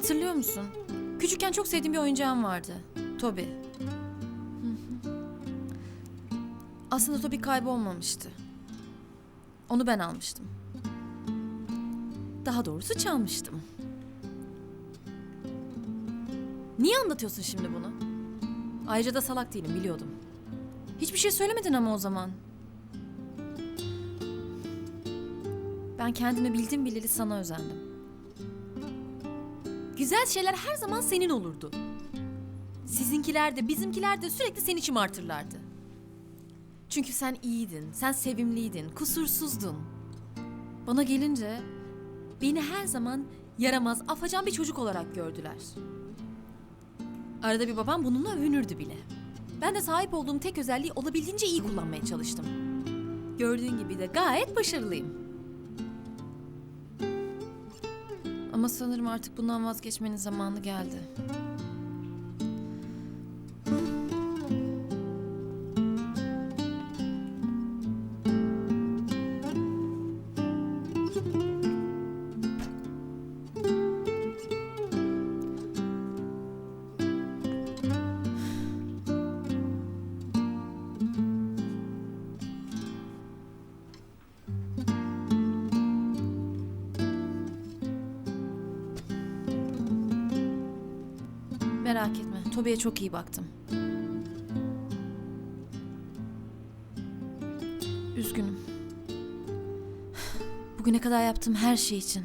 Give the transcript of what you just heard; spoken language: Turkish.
Hatırlıyor musun? Küçükken çok sevdiğim bir oyuncağım vardı. Toby. Aslında Toby kaybolmamıştı. Onu ben almıştım. Daha doğrusu çalmıştım. Niye anlatıyorsun şimdi bunu? Ayrıca da salak değilim biliyordum. Hiçbir şey söylemedin ama o zaman. Ben kendimi bildim bileli sana özendim. Güzel şeyler her zaman senin olurdu. Sizinkiler de bizimkiler de sürekli seni şımartırlardı. Çünkü sen iyiydin, sen sevimliydin, kusursuzdun. Bana gelince beni her zaman yaramaz, afacan bir çocuk olarak gördüler. Arada bir babam bununla övünürdü bile. Ben de sahip olduğum tek özelliği olabildiğince iyi kullanmaya çalıştım. Gördüğün gibi de gayet başarılıyım. Ama sanırım artık bundan vazgeçmenin zamanı geldi. Merak etme, Toby'ye çok iyi baktım. Üzgünüm. Bugüne kadar yaptığım her şey için.